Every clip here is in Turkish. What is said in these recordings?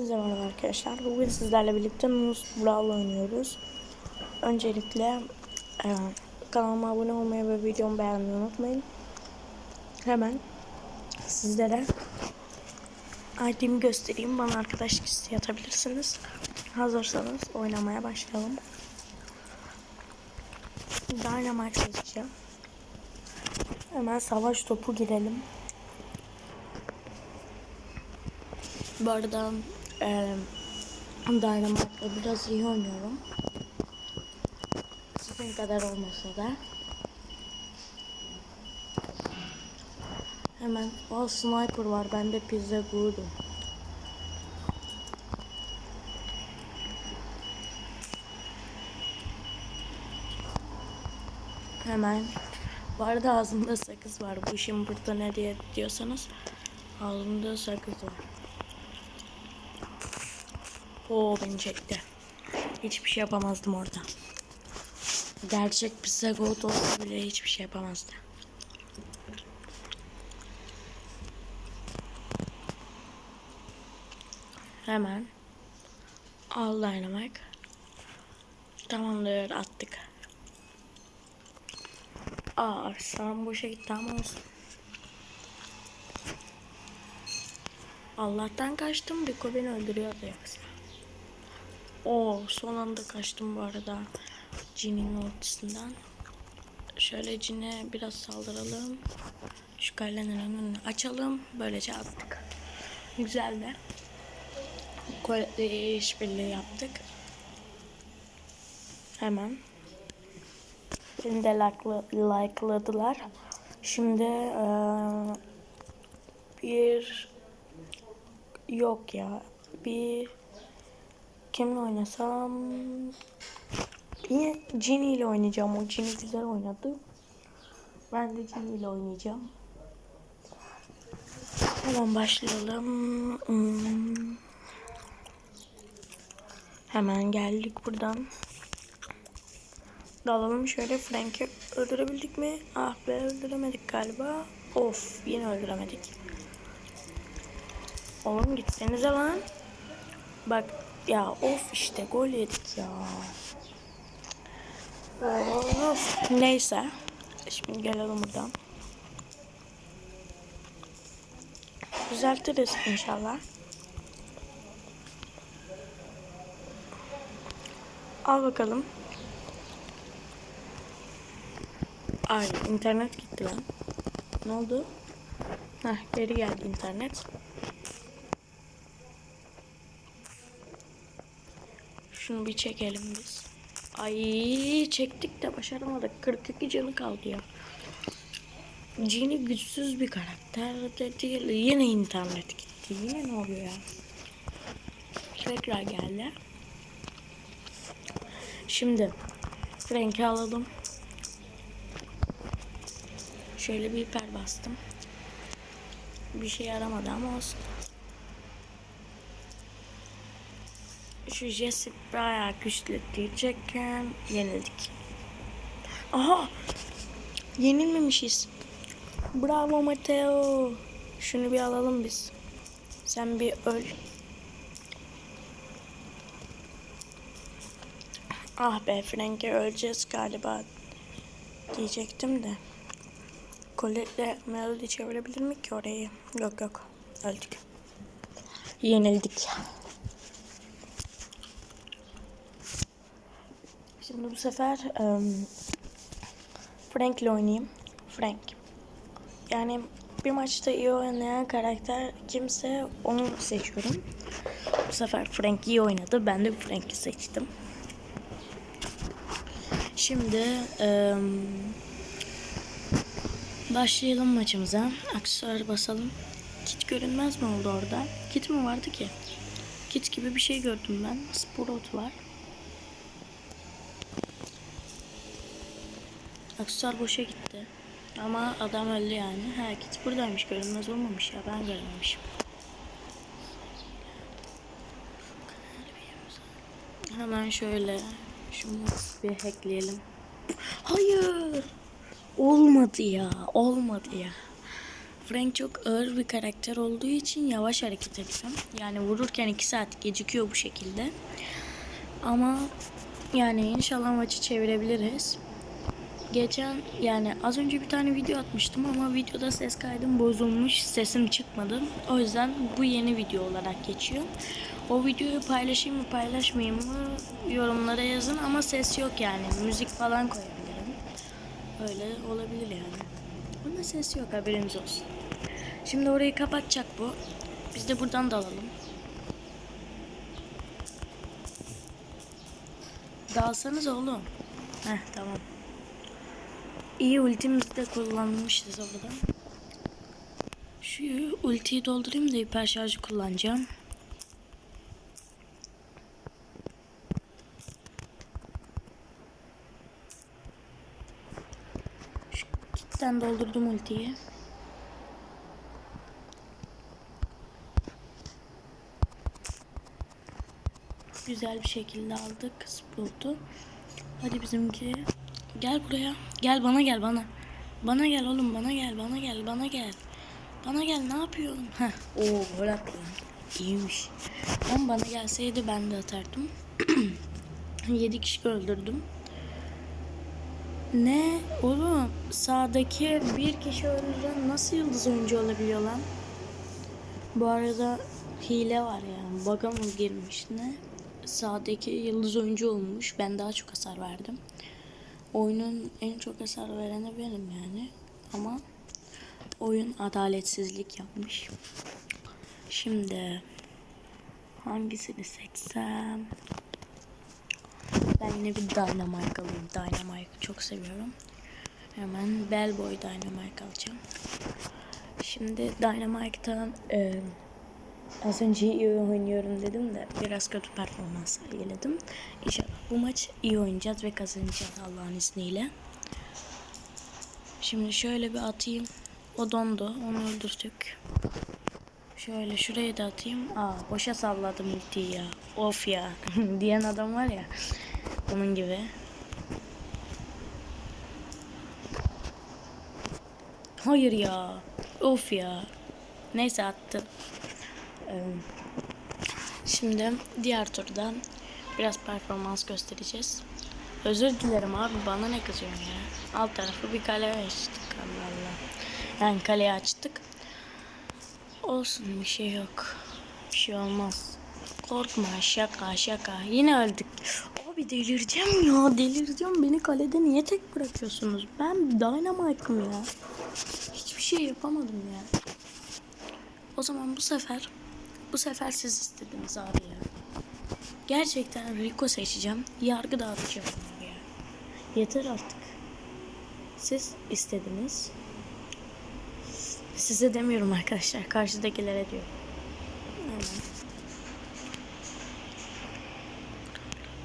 Hepinize merhaba arkadaşlar. Bugün sizlerle birlikte Nus Brawl oynuyoruz. Öncelikle e, kanalıma abone olmayı ve videomu beğenmeyi unutmayın. Hemen sizlere ID'mi göstereyim. Bana arkadaşlık isteği atabilirsiniz. Hazırsanız oynamaya başlayalım. Dynamite seçeceğim. Hemen savaş topu girelim. Bu arada e, Dynamite'la biraz iyi oynuyorum. Sizin kadar olmasa da. Hemen o sniper var. Bende pizza gurdu. Hemen. Bu arada ağzımda sakız var. Bu işin burada ne diye diyorsanız ağzımda sakız var. Oo beni çekti. Hiçbir şey yapamazdım orada. Gerçek pizza goat olsa bile hiçbir şey yapamazdı. Hemen al dynamite. Tamamdır attık. Aa arslan boşa gitti ama olsun. Allah'tan kaçtım. Biko beni öldürüyordu yoksa. Oo son anda kaçtım bu arada. Cin'in ortasından. Şöyle Cin'e biraz saldıralım. Şu kalenin önünü açalım. Böylece attık. Güzel de. Koletle işbirliği yaptık. Hemen. Beni de like'ladılar. Şimdi eee, bir yok ya. Bir kimle oynasam yine Ginny ile oynayacağım. O Ginny güzel oynadı. Ben de Ginny ile oynayacağım. Hemen başlayalım. Hmm. Hemen geldik buradan. Dalalım şöyle Frank'i öldürebildik mi? Ah be öldüremedik galiba. Of yine öldüremedik. Oğlum gitsenize lan. Bak ya of işte gol yedik ya. Of. Neyse. Şimdi gelelim buradan. Düzeltiriz inşallah. Al bakalım. Ay internet gitti lan. Ne oldu? Heh geri geldi internet. Şunu bir çekelim biz. Ay çektik de başaramadık. 42 canı kaldı ya. Genie güçsüz bir karakter de değil. Yine internet gitti. Yine ne oluyor ya? Tekrar geldi. Şimdi Frank'i alalım. Şöyle bir hiper bastım. Bir şey yaramadı ama olsun. Şu Jesse bayağı güçlü diyecekken yenildik. Aha! Yenilmemişiz. Bravo Mateo. Şunu bir alalım biz. Sen bir öl. Ah be Frank'e öleceğiz galiba diyecektim de. Colette'le Melody çevirebilir mi ki orayı? Yok yok. Öldük. Yenildik. Şimdi bu sefer um, Frank'le oynayayım. Frank. Yani bir maçta iyi oynayan karakter kimse onu seçiyorum. Bu sefer Frank iyi oynadı. Ben de Frank'i seçtim. Şimdi um, başlayalım maçımıza. Aksesuar basalım. Kit görünmez mi oldu orada? Kit mi vardı ki? Kit gibi bir şey gördüm ben. Sprout var. Aksesuar boşa gitti. Ama adam öldü yani. Kit buradaymış görünmez olmamış ya ben görmemişim. Hemen şöyle şunu bir hackleyelim. Hayır. Olmadı ya. Olmadı ya. Frank çok ağır bir karakter olduğu için yavaş hareket ediyor. Yani vururken 2 saat gecikiyor bu şekilde. Ama yani inşallah maçı çevirebiliriz. Geçen yani az önce bir tane video atmıştım ama videoda ses kaydım bozulmuş. Sesim çıkmadı. O yüzden bu yeni video olarak geçiyor. O videoyu paylaşayım mı paylaşmayayım mı yorumlara yazın ama ses yok yani. Müzik falan koyabilirim. Öyle olabilir yani. Ama ses yok haberiniz olsun. Şimdi orayı kapatacak bu. Biz de buradan dalalım. Dalsanız oğlum. Heh tamam. İyi ultimizi de kullanmışız orada. Şu ultiyi doldurayım da hiper şarjı kullanacağım. Şu kitten doldurdum ultiyi. Güzel bir şekilde aldık Sprout'u. Hadi bizimki. Gel buraya. Gel bana gel bana. Bana gel oğlum bana gel bana gel bana gel. Bana gel ne yapıyorsun? Heh. Oo gol attı lan. İyiymiş. Ama bana gelseydi ben de atardım. 7 kişi öldürdüm. Ne? Oğlum sağdaki bir kişi öldüren nasıl yıldız oyuncu olabiliyor lan? Bu arada hile var yani. Bug'a mı girmiş ne? Sağdaki yıldız oyuncu olmuş. Ben daha çok hasar verdim. Oyunun en çok hasar vereni benim yani. Ama oyun adaletsizlik yapmış. Şimdi hangisini seçsem? Ben yine bir Dynamite alayım. Dynamite'ı çok seviyorum. Hemen Bellboy Dynamite alacağım. Şimdi Dynamite'tan e, az önce iyi oynuyorum dedim de biraz kötü performans sergiledim. İnşallah bu maç iyi oynayacağız ve kazanacağız Allah'ın izniyle. Şimdi şöyle bir atayım. O dondu. Onu öldürdük. Şöyle şuraya da atayım. Aa boşa salladım ultiyi ya. Of ya. diyen adam var ya. Onun gibi. Hayır ya. Of ya. Neyse attım. Ee, Şimdi diğer turda biraz performans göstereceğiz. Özür dilerim abi bana ne kızıyorsun ya. Alt tarafı bir kale açtık Allah Allah. Yani kaleyi açtık. Olsun bir şey yok. Bir şey olmaz. Korkma şaka şaka. Yine öldük. Abi delireceğim ya delireceğim. Beni kalede niye tek bırakıyorsunuz? Ben Dynamite'ım ya. Hiçbir şey yapamadım ya. O zaman bu sefer bu sefer siz istediniz abi ya. Gerçekten Rico seçeceğim. Yargı dağıtacağım. Yeter artık. Siz istediniz. Size demiyorum arkadaşlar. Karşıdakilere diyorum.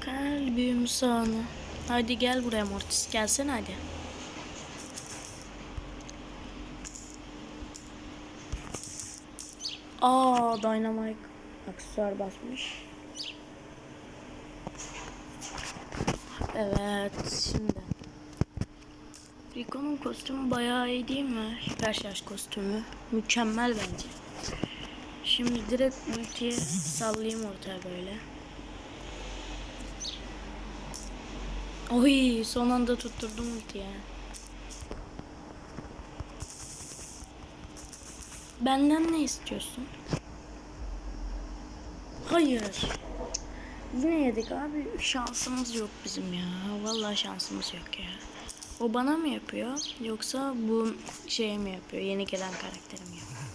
Kalbim sana. Hadi gel buraya Mortis. Gelsene hadi. Aa Dynamite aksesuar basmış. Evet şimdi. Rico'nun kostümü bayağı iyi değil mi? Hiper şarj kostümü. Mükemmel bence. Şimdi direkt ultiye sallayayım ortaya böyle. Oy son anda tutturdum ultiye. Benden ne istiyorsun? Hayır. Yine yedik abi. Şansımız yok bizim ya. Vallahi şansımız yok ya. O bana mı yapıyor? Yoksa bu şey mi yapıyor? Yeni gelen karakterim yapıyor.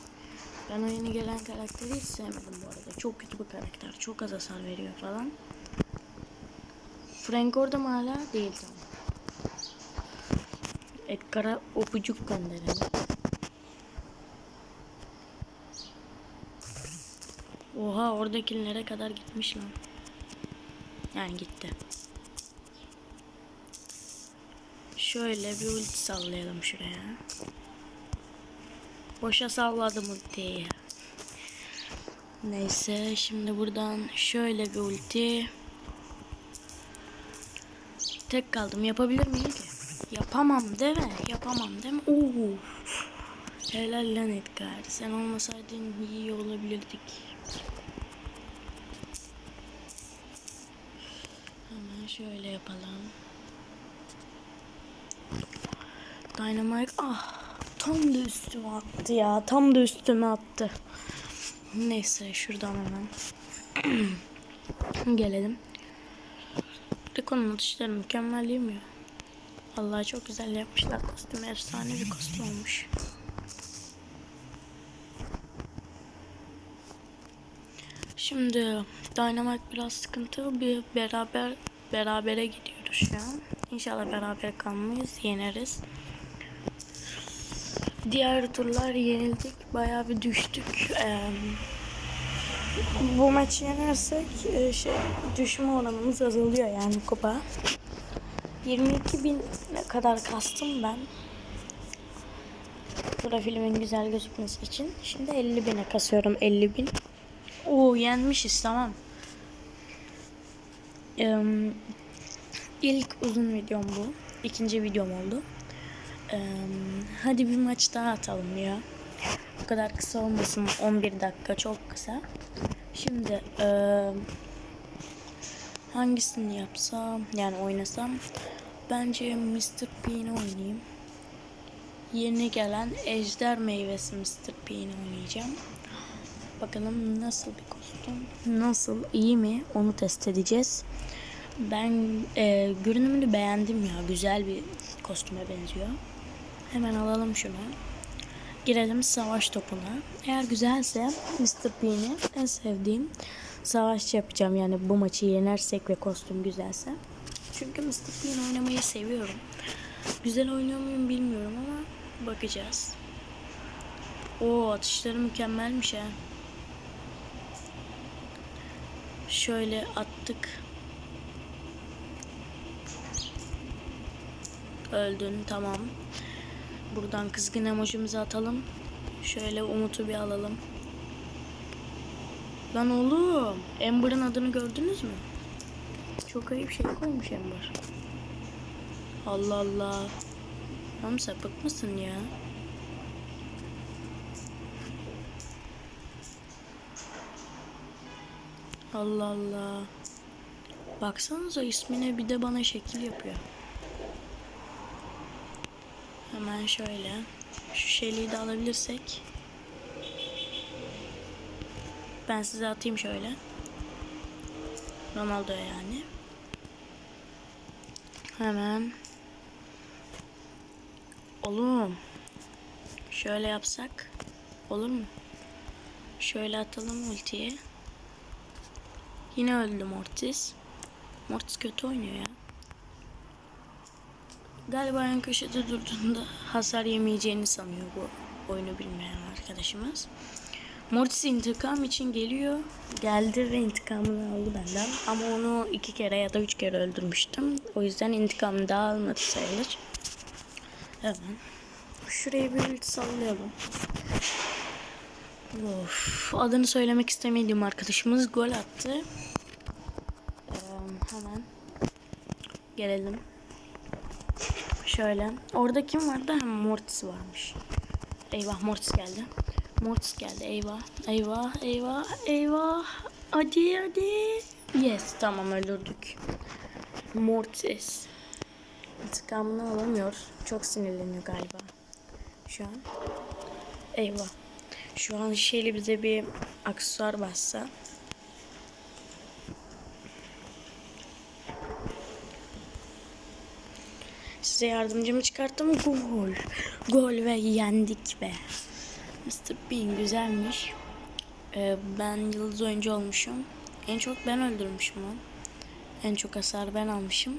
Ben o yeni gelen karakteri hiç sevmedim bu arada. Çok kötü bir karakter. Çok az hasar veriyor falan. Frank orada mı hala? Değil tamam. Edgar'a öpücük gönderelim. Oha oradakilere kadar gitmiş lan. Yani gitti. Şöyle bir ulti sallayalım şuraya. Boşa salladım ultiyi. Neyse şimdi buradan şöyle bir ulti. Tek kaldım. Yapabilir miyim ki? Yapamam değil mi? Yapamam değil mi? Oo. Helal lan Edgar. Sen olmasaydın iyi olabilirdik. Hemen şöyle yapalım. Dynamite ah tam da üstüme attı ya. Tam da üstüme attı. Neyse şuradan hemen gelelim. Rico'nun atışları mükemmel değil mi ya? Vallahi çok güzel yapmışlar kostüm. Efsane bir kostüm olmuş. Şimdi Dynamite biraz sıkıntı. Bir beraber berabere gidiyoruz şu an. İnşallah beraber kalmayız. Yeneriz. Diğer turlar yenildik. Bayağı bir düştük. Ee, bu maçı yenersek e, şey düşme oranımız azalıyor yani kupa. 22 bin kadar kastım ben. Profilimin güzel gözükmesi için. Şimdi 50 bine kasıyorum 50 bin. Oo yenmişiz tamam. Ee, ilk uzun videom bu. İkinci videom oldu. Ee, hadi bir maç daha atalım ya. Bu kadar kısa olmasın. 11 dakika çok kısa. Şimdi ee, hangisini yapsam yani oynasam bence Mr. P'ni oynayayım. Yeni gelen Ejder Meyvesi Mr. P'ni oynayacağım. Bakalım nasıl bir kostüm, nasıl iyi mi onu test edeceğiz. Ben e, görünümünü beğendim ya, güzel bir kostüme benziyor. Hemen alalım şunu. Girelim savaş topuna. Eğer güzelse Mr. P'ni en sevdiğim savaşçı yapacağım. Yani bu maçı yenersek ve kostüm güzelse. Çünkü Mr. P'ni oynamayı seviyorum. Güzel oynuyor muyum bilmiyorum ama bakacağız. O atışları mükemmelmiş ha. Şöyle attık. Öldün tamam. Buradan kızgın emojimizi atalım. Şöyle Umut'u bir alalım. Lan oğlum. Amber'ın adını gördünüz mü? Çok ayıp şey koymuş Amber. Allah Allah. Oğlum sapık mısın ya? Allah Allah. Baksanıza ismine bir de bana şekil yapıyor. Hemen şöyle. Şu şeyliği de alabilirsek. Ben size atayım şöyle. Ronaldo yani. Hemen. Oğlum. Şöyle yapsak. Olur mu? Şöyle atalım ultiyi. Yine öldü Mortis. Mortis kötü oynuyor ya. Galiba en köşede durduğunda hasar yemeyeceğini sanıyor bu oyunu bilmeyen arkadaşımız. Mortis intikam için geliyor. Geldi ve intikamını aldı benden. Ama onu iki kere ya da üç kere öldürmüştüm. O yüzden intikamını daha almadı sayılır. Hemen. Şuraya bir ulti sallayalım. Of, adını söylemek istemediğim arkadaşımız gol attı. Ee, hemen gelelim. Şöyle. Orada kim vardı? Hem Mortis varmış. Eyvah Mortis geldi. Mortis geldi. Eyvah. Eyvah. Eyvah. Eyvah. Hadi hadi. Yes. Tamam öldürdük. Mortis. İntikamını alamıyor. Çok sinirleniyor galiba. Şu an. Eyvah. Şu an şeyle bize bir aksesuar bassa. Size yardımcımı çıkarttım. Gol. Gol ve yendik be. Mr. Bean güzelmiş. Ee, ben yıldız oyuncu olmuşum. En çok ben öldürmüşüm onu. En çok hasar ben almışım.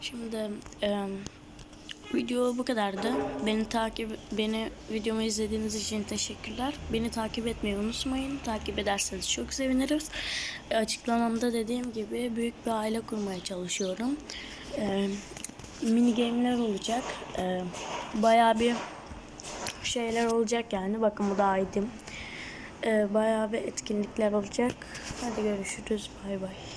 Şimdi e, video bu kadardı. Beni takip beni videomu izlediğiniz için teşekkürler. Beni takip etmeyi unutmayın. Takip ederseniz çok seviniriz. E, açıklamamda dediğim gibi büyük bir aile kurmaya çalışıyorum. E, mini game'ler olacak. E, bayağı bir şeyler olacak yani. Bakın bu da idim. E, bayağı bir etkinlikler olacak. Hadi görüşürüz. Bay bay.